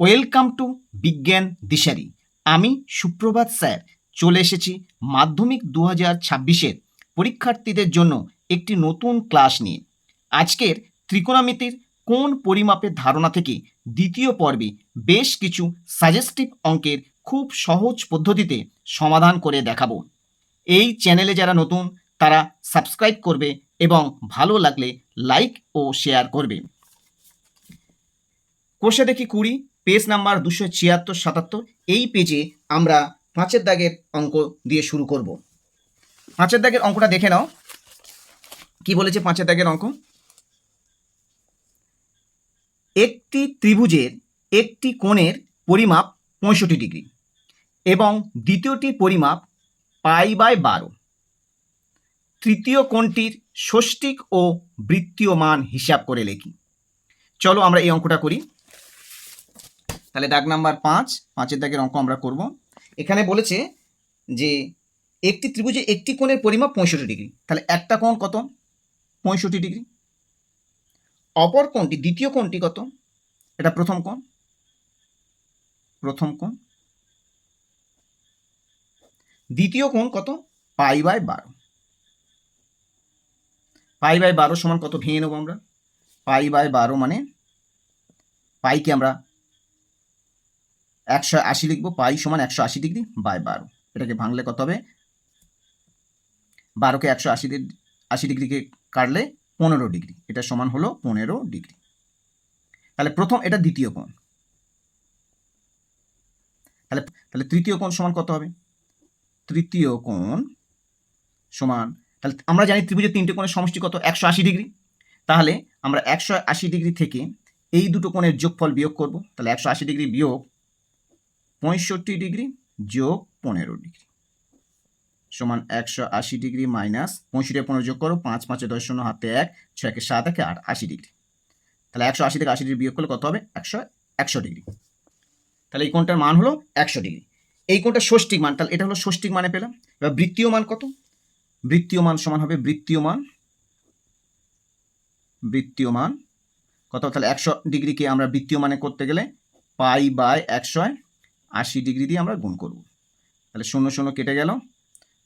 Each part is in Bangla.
ওয়েলকাম টু বিজ্ঞান দিশারি। আমি সুপ্রভাত স্যার। চলে এসেছি মাধ্যমিক দু হাজার ছাব্বিশের পরীক্ষার্থীদের জন্য একটি নতুন ক্লাস নিয়ে। আজকের ত্রিকোণমিতির কোন পরিমাপের ধারণা থেকে দ্বিতীয় পর্বে বেশ কিছু সাজেস্টিভ অঙ্কের খুব সহজ পদ্ধতিতে সমাধান করে দেখাবো। এই চ্যানেলে যারা নতুন, তারা সাবস্ক্রাইব করবে এবং ভালো লাগলে লাইক ও শেয়ার করবে। কোষে দেখি কুড়ি পেজ নাম্বার দুশো ছিয়াত্তর, সাতাত্তর, এই পেজে আমরা পাঁচের দাগের অঙ্ক দিয়ে শুরু করব। পাঁচের দাগের অঙ্কটা দেখে নাও। কি বলেছে পাঁচের দাগের অঙ্ক? একটি ত্রিভুজের একটি কোণের পরিমাপ পঁয়ষট্টি ডিগ্রি এবং দ্বিতীয়টি পরিমাপ পাই বাই বারো। তৃতীয় কোণটির ষষ্ঠিক ও বৃত্তীয় মান হিসাব করে লেখি। চলো আমরা এই অঙ্কটা করি। তাহলে দাগ নাম্বার পাঁচ, পাঁচের দাগের অঙ্ক আমরা করব। এখানে বলেছে যে একটি ত্রিভুজে একটি কোণের পরিমাপ পঁয়ষট্টি ডিগ্রি। তাহলে একটা কোণ কত? পঁয়ষট্টি ডিগ্রি। অপর কোণটি, দ্বিতীয় কোণটি কত? এটা প্রথম কোণ। প্রথম কোণ। দ্বিতীয় কোণ কত? পাই বাই বারো। পাই বাই বারো সমান কত? ভেঙে নেব আমরা। পাই বাই বারো মানে পাইকে আমরা একশো আশি লিখব, পাই সমান একশো আশি ডিগ্রি বাই বারো। এটাকে ভাঙলে কত হবে? বারোকে একশো আশি আশি ডিগ্রিকে কাটলে পনেরো ডিগ্রি। এটা সমান হলো পনেরো ডিগ্রি। তাহলে প্রথম এটা দ্বিতীয় কোণ। তাহলে তাহলে তৃতীয় কোণ সমান কত হবে? তৃতীয় কোণ সমান, তাহলে আমরা জানি ত্রিভুজের তিনটে কোণের সমষ্টি কত? একশো আশি ডিগ্রি। তাহলে আমরা একশো আশি ডিগ্রি থেকে এই দুটো কোণের যোগফল বিয়োগ করব। তাহলে একশো আশি ডিগ্রি বিয়োগ পঁয়ষট্টি ডিগ্রি যোগ পনেরো ডিগ্রি। সমান একশো আশি ডিগ্রি মাইনাস পঁয়ষট্টি পনেরো যোগ করো, পাঁচ পাঁচে দশ শূন্য হাতে এক ছয় একে সাত একে আট, আশি ডিগ্রি। তাহলে একশো আশি থেকে আশি ডিগ্রি বিয়োগ করলে কত হবে? একশো একশো ডিগ্রি। তাহলে এই কোণটার মান হলো একশো ডিগ্রি। এই কোণটা ষষ্ঠিক মান, তাহলে এটা হলো ষষ্ঠিক মানে পেলাম। এবার বৃত্তীয় মান কত? বৃত্তীয় মান সমান হবে বৃত্তীয় মান। বৃত্তীয় মান কত? তাহলে একশো ডিগ্রিকে আমরা বৃত্তীয় মানে করতে গেলে পাই বাই একশো আশি ডিগ্রি দিয়ে আমরা গুণ করব। তাহলে শূন্য শূন্য কেটে গেল।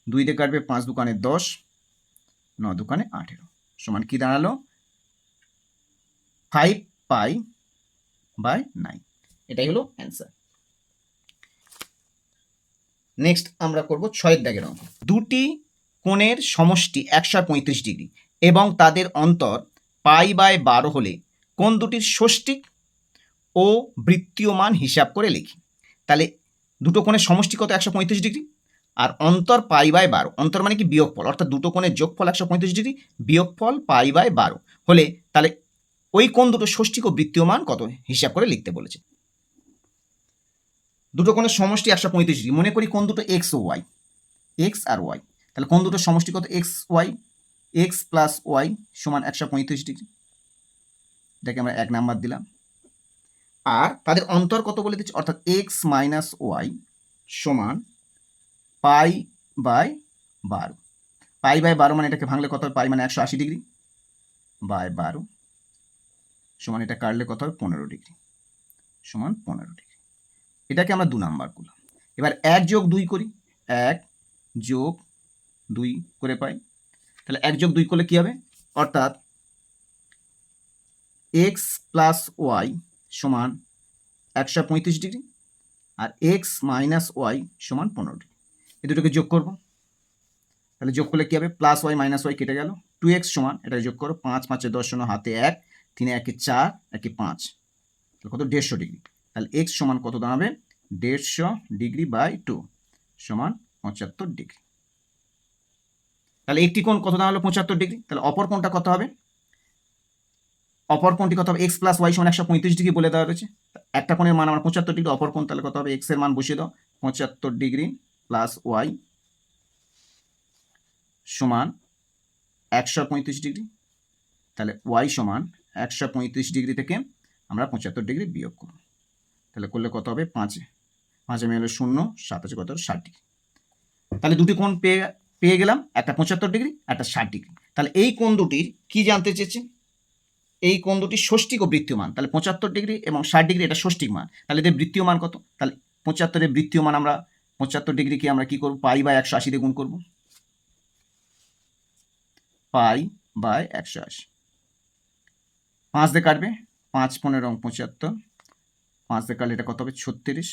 দুই দিয়ে কাটবে পাঁচ দোকানে দশ, ন দোকানে আঠেরো। সমান কি দাঁড়াল? ফাইভ পাই বাই নাইন এটাই হলো অ্যান্সার নেক্সট আমরা করব ছয়ের দাগের অঙ্ক। দুটি কোণের সমষ্টি একশো পঁয়ত্রিশ ডিগ্রি এবং তাদের অন্তর পাই বাই বারো হলে কোন দুটির ষষ্ঠিক ও বৃত্তীয় মান হিসাব করে লিখি। তাহলে দুটো কোণের সমষ্টি কত? একশো পঁয়ত্রিশ ডিগ্রি। আর অন্তর পাই বাই বারো। অন্তর মানে কি? বিয়োগফল। অর্থাৎ দুটো কোণের যোগফল একশো পঁয়ত্রিশ ডিগ্রি, বিয়োগফল পাই বাই বারো। হলে তাহলে ওই কোণ দুটো ষষ্ঠিক ও বৃত্তীয় মান কত? হিসাব করে লিখতে বলেছে। দুটো কোণের সমষ্টি একশো পঁয়ত্রিশ ডিগ্রি। মনে করি কোন দুটো এক্স ও ওয়াই। এক্স আর ওয়াই। তাহলে কোন দুটো সমষ্টি কত? X Y. X plus Y সমান একশো পঁয়ত্রিশ ডিগ্রি। এটাকে আমরা এক নাম্বার দিলাম। আর তাদের অন্তর কত বলে দিচ্ছি? অর্থাৎ এক্স মাইনাস ওয়াই সমান পাই বাই বারো। পাই বাই বারো মানে এটাকে ভাঙলে কত হবে পাই মানে একশো আশি ডিগ্রি বাই বারো সমান এটা কাটলে কত হবে পনেরো ডিগ্রি সমান পনেরো ডিগ্রি এটাকে আমরা দু নাম্বার করলাম। এবার এক যোগ দুই করি। এক যোগ দুই করে পাই। তাহলে এক যোগ দুই করলে কী হবে? অর্থাৎ এক্স প্লাস ওয়াই সমান একশো পঁয়ত্রিশ ডিগ্রি আর এক্স মাইনাস ওয়াই সমান পনেরো ডিগ্রি। এই দুটোকে যোগ করব। তাহলে যোগ করলে কী হবে? প্লাস ওয়াই মাইনাস ওয়াই কেটে গেল। টু এক্স সমান এটা যোগ করো। পাঁচ, পাঁচে দশ শূন্য, হাতে এক, তিনে একে চার, একে পাঁচ। তাহলে কত? দেড়শো ডিগ্রি। তাহলে এক্স সমান কত দাঁড়াবে? দেড়শো ডিগ্রি বাই টু সমান পঁচাত্তর ডিগ্রি। তাহলে একটি কোণ কত দাঁড়াল? পঁচাত্তর ডিগ্রি। তাহলে অপর কোণটা কত হবে? অপর কোণটি কত হবে? এক্স প্লাস ওয়াই সমান একশো পঁয়ত্রিশ ডিগ্রি বলে দেওয়া রয়েছে। একটা কোণের মান আমার পঁচাত্তর ডিগ্রি, অপর কোণ তাহলে কত হবে? এক্সের মান বসিয়ে দাও। পঁচাত্তর ডিগ্রি প্লাস ওয়াই সমান একশো পঁয়ত্রিশ ডিগ্রি। তাহলে ওয়াই সমান একশো পঁয়ত্রিশ ডিগ্রি থেকে আমরা পঁচাত্তর ডিগ্রি বিয়োগ করব। তাহলে করলে কত হবে? পাঁচে। পাঁচে মেলে শূন্য সাত আছে কত ষাট ডিগ্রি। তাহলে দুটি কোণ পেয়ে পেয়ে গেলাম। একটা পঁচাত্তর ডিগ্রি, একটা ষাট ডিগ্রি। তাহলে এই কোণ দুটির কি জানতে চেয়েছে? এই কোণ দুটি ষষ্ঠিক ও বৃত্তীয় মান তাহলে পঁচাত্তর ডিগ্রি এবং ষাট ডিগ্রি এটা ষষ্ঠিক মান। তাহলে এদের বৃত্তীয় মান কত? তাহলে পঁচাত্তরের বৃত্তীয় মান আমরা, পঁচাত্তর ডিগ্রিকে আমরা কি করব? পাই বাই একশো আশি দিয়ে গুণ করব। পাই বাই একশো আশি। পাঁচ দিয়ে কাটবে। পাঁচ পনেরো পঁচাত্তর। পাঁচ দিয়ে কাটলে এটা কত হবে? ছত্রিশ।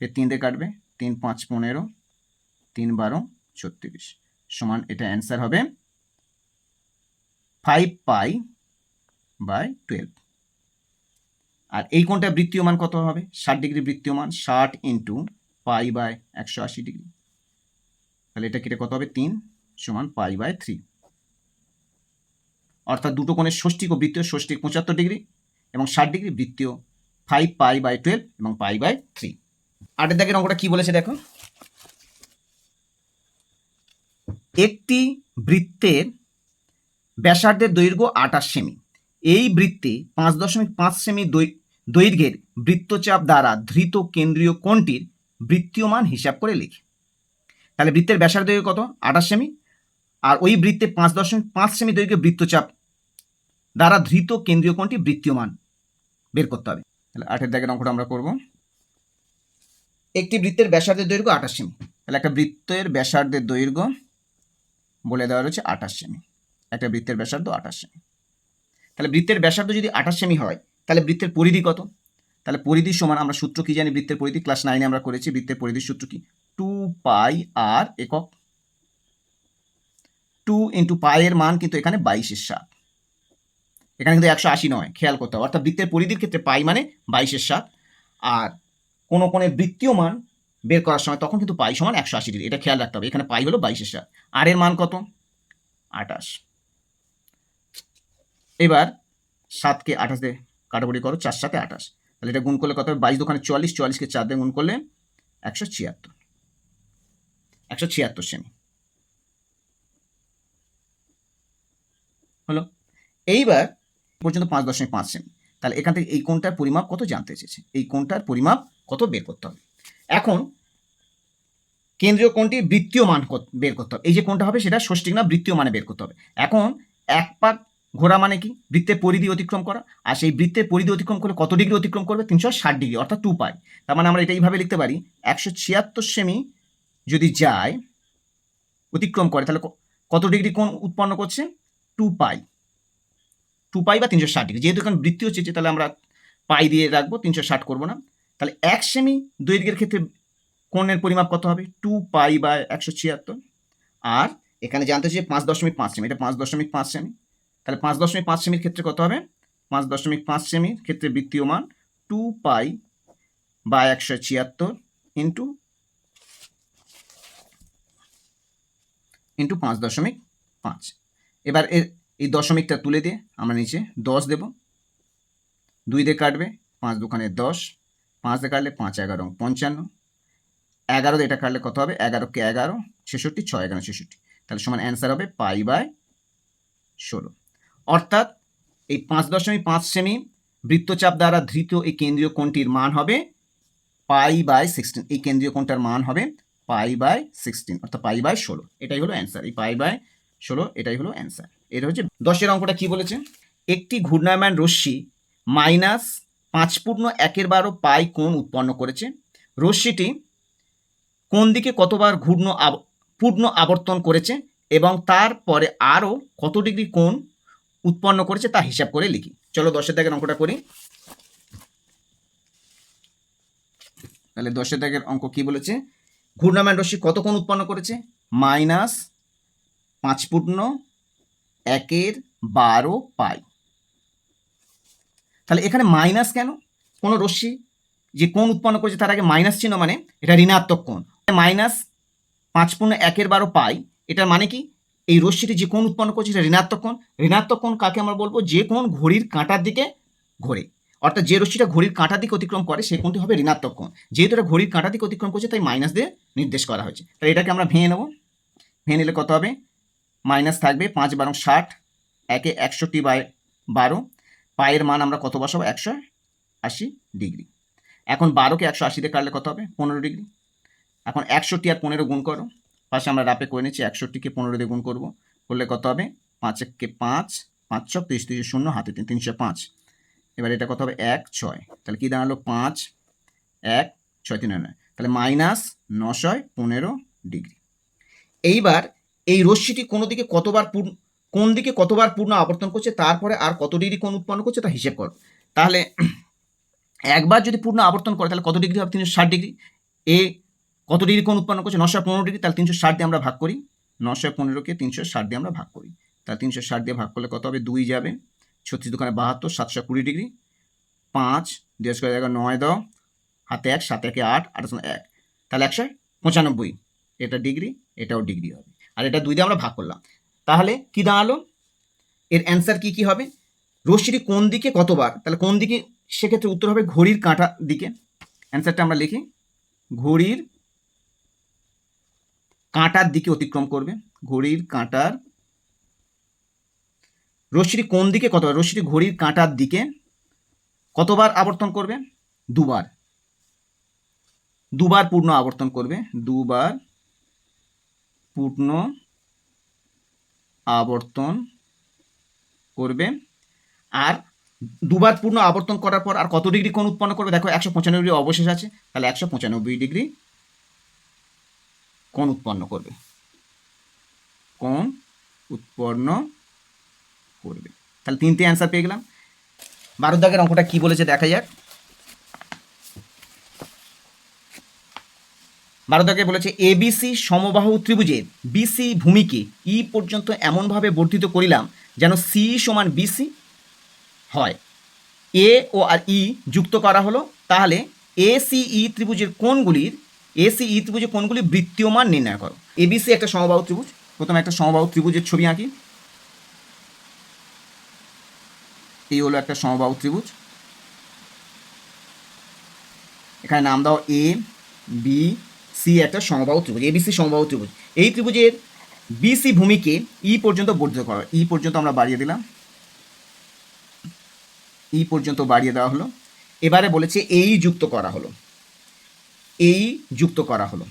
এর তিন দিয়ে কাটবে। তিন, পাঁচ, পনেরো। তিন, বারো, ছত্রিশ। সমান এটা অ্যান্সার হবে ফাইভ পাই বাই টুয়েলভ আর এই কোণটা বৃত্তীয় মান কত হবে? ষাট ডিগ্রি বৃত্তীয় মান ষাট ইন্টু পাই বাই একশো আশি ডিগ্রি। তাহলে এটা কেটে কত হবে? তিন সমান পাই বাই থ্রি অর্থাৎ দুটো কোণের ষষ্ঠিক ও বৃত্তীয় ষষ্ঠী পঁচাত্তর ডিগ্রি এবং ষাট ডিগ্রি বৃত্তীয় ফাইভ পাই বাই টুয়েলভ এবং পাই বাই থ্রি আটের দাগের অঙ্কটা কি বলেছে দেখো? একটি বৃত্তের ব্যাসার্ধের দৈর্ঘ্য আঠাশ সেমি। এই বৃত্তে পাঁচ দশমিক পাঁচ সেমি দৈর্ঘ্যের বৃত্তচাপ দ্বারা ধৃত কেন্দ্রীয় কোণটির বৃত্তীয় মান হিসাব করে লিখে। তাহলে বৃত্তের ব্যাসার্ধ দৈর্ঘ্য কত? আঠাশ সেমি। আর ওই বৃত্তে পাঁচ দশমিক পাঁচ সেমি দৈর্ঘ্যের বৃত্তচাপ দ্বারা ধৃত কেন্দ্রীয় কোণটি বৃত্তীয় মান বের করতে হবে। তাহলে আটের দাগের অঙ্কটা আমরা করব। একটি বৃত্তের ব্যাসার্ধের দৈর্ঘ্য আঠাশ সেমি। তাহলে একটা বৃত্তের ব্যাসার্ধের দৈর্ঘ্য বলে দেওয়া রয়েছে আঠাশ সেমি। একটা বৃত্তের ব্যাসার্ধ আঠাশ সেমি। তাহলে বৃত্তের ব্যাসার্ধ যদি আঠাশ সেমি হয়, তাহলে বৃত্তের পরিধি কত? তাহলে পরিধির সমান আমরা সূত্র কি জানি? বৃত্তের পরিধি ক্লাস নাইনে আমরা করেছি। বৃত্তের পরিধির সূত্র কি? টু পাই আর একক। টু ইন্টু পায়ের মান কিন্তু এখানে বাইশের সাত। এখানে কিন্তু একশো আশি নয়, খেয়াল করতে হবে। অর্থাৎ বৃত্তের পরিধির ক্ষেত্রে পাই মানে বাইশের সাত। আর কোনো কোনো বৃত্তীয় মান বের করার সময় তখন কিন্তু পাই সমান একশো আশি ডিগ্রি। এটা খেয়াল রাখতে হবে। এখানে পাই হলো বাইশের সাত। আর এর মান কত? আঠাশ। এবার সাতকে আঠাশ দিয়ে কাটাকুটি করো, চার সাথে আঠাশ। তাহলে এটা গুণ করলে কত হবে? বাইশ দোকানে চুয়াল্লিশ, চুয়াল্লিশকে চার দিয়ে গুণ করলে একশো ছিয়াত্তর। একশো ছিয়াত্তর সেমি। হলো? এইবার পর্যন্ত পাঁচ দশমিক পাঁচ সেমি। তাহলে এখান থেকে এই কোণটার পরিমাপ কত জানতে চেয়েছে? এই কোণটার পরিমাপ কত বের করতে হবে? এখন কেন্দ্রীয় কোণটি বৃত্তীয় মান বের করতে হবে? এই যে কোণটা হবে সেটা ষষ্ঠিক না বৃত্তীয় মানে বের করতে হবে। এখন এক পাক ঘোরা মানে কি? বৃত্তের পরিধি অতিক্রম করা। আর সেই বৃত্তের পরিধি অতিক্রম করলে কত ডিগ্রি অতিক্রম করবে? তিনশো ষাট ডিগ্রি, অর্থাৎ টু পাই। তার মানে আমরা এটা এইভাবে লিখতে পারি, একশো ছিয়াত্তর সেমি যদি যায়, অতিক্রম করে, তাহলে কত ডিগ্রি কোণ উৎপন্ন করছে? টু পাই। টু পাই বা তিনশো ষাট ডিগ্রি। যেহেতু এখন বৃত্তি হচ্ছে, তাহলে আমরা পাই দিয়ে রাখব, তিনশো ষাট করব না। তাহলে এক সেমি দৈর্ঘ্যের ক্ষেত্রে কোণের পরিমাপ কত হবে? টু পাই বা একশো ছিয়াত্তর। আর এখানে জানতে চাই পাঁচ দশমিক পাঁচ সেমি। এটা পাঁচ দশমিক পাঁচ সেমি। তাহলে পাঁচ দশমিক পাঁচ সেমির ক্ষেত্রে কত হবে? পাঁচ দশমিক পাঁচ সেমির ক্ষেত্রে বৃত্তীয় মান টু পাই বা একশো ছিয়াত্তর ইন্টু ইন্টু পাঁচ দশমিক পাঁচ। এবার এর এই দশমিকটা তুলে দিয়ে আমরা নিচে দশ দেব। দুই দিয়ে কাটবে, পাঁচ দোকানে দশ, পাঁচ দিয়ে কাটলে পাঁচ এগারো পঞ্চান্ন। এগারো দিয়ে এটা কাটলে কত হবে? এগারোকে এগারো, ছেষট্টি, ছয় এগারো, ছেষট্টি। তাহলে সমান অ্যান্সার হবে পাই বাই ষোলো। অর্থাৎ এই পাঁচ দশমিক পাঁচ সেমি বৃত্তচাপ দ্বারা ধৃত এই কেন্দ্রীয় কোণটির মান হবে পাই বাই সিক্সটিন। এই কেন্দ্রীয় কোণটার মান হবে পাই বাই সিক্সটিন, অর্থাৎ পাই বাই ষোলো। এটাই হলো অ্যান্সার। এই পাই বাই ষোলো, এটাই হলো অ্যান্সার। এটা হচ্ছে দশের অঙ্কটা কি বলেছে? একটি ঘূর্ণায়মান রশ্মি মাইনাস পাঁচ পূর্ণ একের বারো পাই কোণ উৎপন্ন করেছে। রশ্মিটি কোন দিকে কতবার ঘূর্ণ পূর্ণ আবর্তন করেছে এবং তারপরে আরও কত ডিগ্রি কোণ উৎপন্ন করেছে তা হিসাব করে লিখি। চলো দশের দাগের অঙ্কটা করি। তাহলে দশের দাগের অঙ্ক কি বলেছে? ঘূর্ণায়মান রশ্মি কত কোণ উৎপন্ন করেছে? মাইনাস পাঁচ পূর্ণ একের বারো পাই। তাহলে এখানে মাইনাস কেন? কোনো রশ্মি যে কোণ উৎপন্ন করেছে তার আগে মাইনাস চিহ্ন মানে এটা ঋণাত্মক কোণ। মাইনাস পাঁচ পূর্ণ একের বারো পাই, এটার মানে কি? এই রশ্মিটি যে কোণ উৎপন্ন করছে এটা ঋণাত্মক কোণ। ঋণাত্মক কোণ কাকে আমরা বলব? যে কোণ ঘড়ির কাঁটার দিকে ঘোরে। অর্থাৎ যে রশ্মিটা ঘড়ির কাঁটার দিকে অতিক্রম করে, সে কোণটি হবে ঋণাত্মক কোণ। যেহেতু এটা ঘড়ির কাঁটার দিকে অতিক্রম করছে, তাই মাইনাস দিয়ে নির্দেশ করা হয়েছে। তাই এটাকে আমরা ভেঙে নেব। ভেঙে নিলে কত হবে? মাইনাস থাকবে পাঁচ বারো ষাট, একে একষট্টি বাই বারো। পায়ের মান আমরা কত বসাবো? একশো আশি ডিগ্রি। এখন বারোকে একশো আশিতে কাটলে কত হবে? পনেরো ডিগ্রি। এখন একষট্টি আর পনেরো গুণ করো। পাশে আমরা রাপে করে নিচ্ছি, একষট্টিকে পনেরো দিয়ে গুণ করব। করলে কত হবে? পাঁচ এককে পাঁচ পাঁচ ছ তিরিশ তিরিশ শূন্য, হাতে তিন তিনশো পাঁচ। এবার এটা কত হবে? এক, ছয়। তাহলে কি দাঁড়াল? পাঁচ, এক, ছয়, তিন, নয় তাহলে মাইনাস নশয়, পনেরো ডিগ্রি। এইবার এই রশ্মিটি কোনো দিকে কতবার পূর্ণ, কোন দিকে কতবার পূর্ণ আবর্তন করছে, তারপরে আর কত ডিগ্রি কোন উৎপন্ন করছে তা হিসেব কর। তাহলে একবার যদি পূর্ণ আবর্তন করে, তাহলে কত ডিগ্রি হবে? তিনশো ষাট ডিগ্রি। এ কত ডিগ্রি কোণ উৎপন্ন করছে? নশো পনেরো ডিগ্রি, তাহলে তিনশো ষাট দিয়ে আমরা ভাগ করি। নশো পনেরোকে তিনশো ষাট দিয়ে আমরা ভাগ করি। তাহলে তিনশো ষাট দিয়ে ভাগ করলে কত হবে? দুই যাবে। ছত্রিশ দোকানে বাহাত্তর, সাতশো কুড়ি ডিগ্রি। পাঁচ দুই করে জায়গা নয় দাও। হাতে এক, সাত একে আট আট এক। তাহলে একশো পঁচানব্বই। এটা ডিগ্রি, এটাও ডিগ্রি হবে। আর এটা দুই দিয়ে আমরা ভাগ করলাম। তাহলে কি দাঁড়াল? এর অ্যান্সার কি কি হবে? রশ্মিটি কোন দিকে কতবার? তাহলে কোন দিকে? সেক্ষেত্রে উত্তর হবে ঘড়ির কাঁটা দিকে। অ্যান্সারটা আমরা লিখি। ঘড়ির কাঁটার দিকে অতিক্রম করবে। ঘড়ির কাঁটার রশ্মিটি কোন দিকে, কতবার? রশ্মিটি ঘড়ির কাঁটার দিকে কতবার আবর্তন করবে? দুবার। দুবার পূর্ণ আবর্তন করবে। দুবার পূর্ণ আবর্তন করবে। আর দুবার পূর্ণ আবর্তন করার পর আর কত ডিগ্রি কোণ উৎপন্ন করবে? দেখো, একশো পঁচানব্বই ডিগ্রি অবশেষ আছে। তাহলে একশো পঁচানব্বই ডিগ্রি কোণ উৎপন্ন করবে? কোণ উৎপন্ন করবে? তাহলে তিনটে অ্যান্সার পেয়ে গেলাম। বারো দাগের অঙ্কটা কি বলেছে দেখা যাক। বারো দাগে বলেছে এবিসি সমবাহু ত্রিভুজের বিসি ভূমিকে ই পর্যন্ত এমনভাবে বর্ধিত করিলাম যেন সি সমান বিসি হয়। এ ও আর ই যুক্ত করা হলো, তাহলে এ সি ই ত্রিভুজের কোণগুলির এ সি ই ত্রিভুজের কোণগুলি বৃত্তীয়মান নির্ণয় করো। এবিসি একটা সমবাহু ত্রিভুজ। প্রথমে একটা সমবাহু ত্রিভুজের ছবি আঁকি। এই হলো একটা সমবাহু ত্রিভুজ। এখানে নাম দাও এ বি সি একটা সমবাহু ত্রিভুজ। এবিসি সমবাহু ত্রিভুজ। এই ত্রিভুজের বিসি ভূমিকে ই পর্যন্ত বর্ধিত করা। ই পর্যন্ত আমরা বাড়িয়ে দিলাম। ই পর্যন্ত বাড়িয়ে দেওয়া হলো। এবারে বলেছে এই যুক্ত করা হলো। এই যুক্ত করা হলো।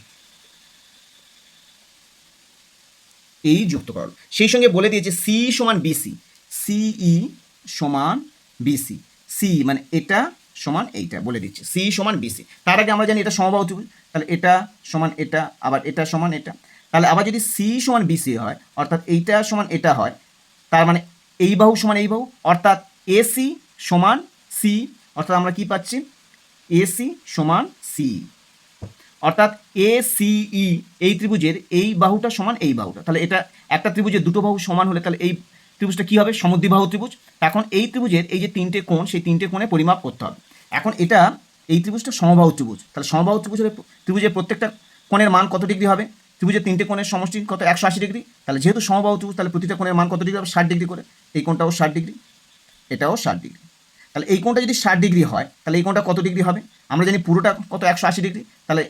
এই যুক্ত করা হলো। সেই সঙ্গে বলে দিয়েছে সি সমান বিসি সিই সমান বিসি সি। মানে এটা সমান এইটা বলে দিচ্ছে। সি সমান বিসি তার আগে আমরা জানি এটা সমবাহু ত্রিভুজ। তাহলে এটা সমান এটা, আবার এটা সমান এটা। তাহলে আবার যদি সি সমান বিসি হয়, অর্থাৎ এইটা সমান এটা হয়, তার মানে এই বাহু সমান এই বাহু, অর্থাৎ এসি সমান সি, অর্থাৎ আমরা কি পাচ্ছি? এসি সমান সি। অর্থাৎ এ সিই এই ত্রিভুজের এই বাহুটা সমান এই বাহুটা। তাহলে এটা একটা ত্রিভুজের দুটো বাহু সমান হলে তাহলে এই ত্রিভুজটা কী হবে? সমদ্বিবাহু ত্রিভুজ। এখন এই ত্রিভুজের এই যে তিনটে কোণ, সেই তিনটে কোণে পরিমাপ করতে হবে। এখন এটা এই ত্রিভুজটা সমবাহু ত্রিভুজ। তাহলে সমবাহু ত্রিভুজের ত্রিভুজের প্রত্যেকটা কোণের মান কত ডিগ্রি হবে? ত্রিভুজের তিনটে কোণের সমষ্টি কত? একশো আশি ডিগ্রি। তাহলে যেহেতু সমবাহু ত্রিভুজ, তাহলে প্রতিটা কোণের মান কত ডিগ্রি হবে? ষাট ডিগ্রি করে। এই কোণটাও ষাট ডিগ্রি, এটাও ষাট ডিগ্রি। তাহলে এই কোণটা যদি ষাট ডিগ্রি হয়, তাহলে এই কোণটা কত ডিগ্রি হবে? আমরা জানি পুরোটা কত? একশো আশি ডিগ্রি। তাহলে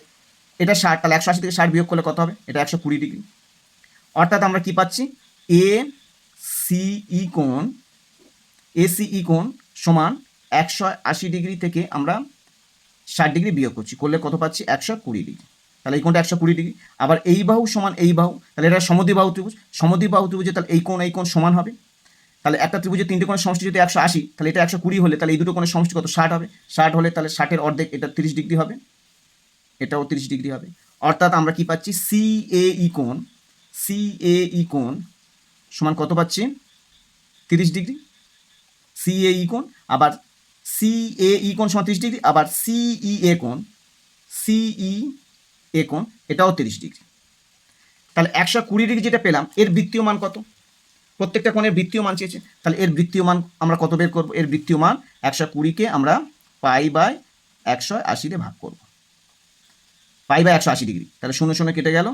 এটা ষাট, তাহলে একশো আশি থেকে ষাট বিয়োগ করলে কত হবে? এটা একশো কুড়ি ডিগ্রি। অর্থাৎ আমরা কি পাচ্ছি? এ সিই কোণ এ সিই কোণ সমান একশো আশি ডিগ্রি থেকে আমরা ষাট ডিগ্রি বিয়োগ করছি। করলে কত পাচ্ছি? একশো কুড়ি ডিগ্রি। তাহলে এই কোণটা একশো কুড়ি ডিগ্রি। আবার এই বাহু সমান এই বাহু, তাহলে এটা সমদ্বিবাহু ত্রিভুজ। সমদ্বিবাহু ত্রিভুজে তাহলে এই কোণ এই কোণ সমান হবে। তাহলে একটা ত্রিভুজের তিনটে কোণের সমষ্টি যদি একশো আশি, তাহলে এটা একশো কুড়ি হলে তাহলে এই দুটো কোণের সমষ্টি কত? ষাট হবে। ষাট হলে তাহলে ষাটের অর্ধেক, এটা তিরিশ ডিগ্রি হবে। এটাও তিরিশ ডিগ্রি হবে। অর্থাৎ আমরা কি পাচ্ছি? সি এ ই কোণ সি এ ই কোণ সমান কত পাচ্ছি? তিরিশ ডিগ্রি। সি এ ই কোণ, আবার সি এ ই কোণ সমান তিরিশ ডিগ্রি, আবার সিই এ কোণ সিই এ কোণ, এটাও তিরিশ ডিগ্রি। তাহলে একশো কুড়ি ডিগ্রি যেটা পেলাম, এর বৃত্তীয় মান কত? প্রত্যেকটা কোণের বৃত্তীয় মান চেয়েছে। তাহলে এর বৃত্তীয় মান আমরা কত বের করব? এর বৃত্তীয় মান একশো কুড়িকে আমরা পাই বাই একশো আশিতে ভাগ করব। পাই বাই একশো আশি ডিগ্রি তাহলে শূন্য শূন্য কেটে গেল।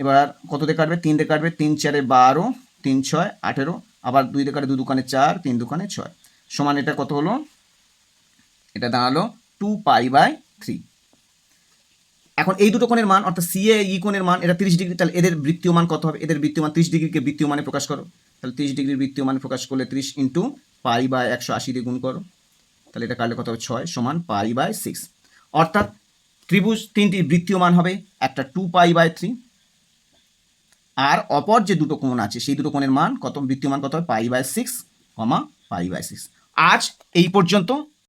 এবার কত দিয়ে কাটবে? তিন দিয়ে কাটবে। তিন চারে বারো, তিন ছয়, আঠেরো। আবার দুই দিয়ে কাটে দু দোকানে চার, তিন দোকানে ছয়। সমান এটা কত হলো? এটা দাঁড়াল টু পাই বাই থ্রি এখন এই দুটো কোণের মান, অর্থাৎ সি এ ই কোণের মান, এটা তিরিশ ডিগ্রি, তাহলে এদের বৃত্তীয় মান কত হবে? এদের বৃত্তীয় মান তিরিশ ডিগ্রিকে বৃত্তীয় মানে প্রকাশ করো। তাহলে তিরিশ ডিগ্রির বৃত্তীয় মানে প্রকাশ করলে তিরিশ ইন্টু পাই বাই একশো আশি দিয়ে গুণ করো। তাহলে এটা কাটলে কত হবে? ছয় সমান পাই বাই সিক্স অর্থাৎ ত্রিভুজ তিনটি বৃত্তীয় মান হবে, একটা টু পাই বাই থ্রি আর অপর যে দুটো কোণ আছে, সেই দুটো কোণের মান কত? বৃত্তীয় মান কত হবে pi by six comma pi by six আজ এই পর্যন্ত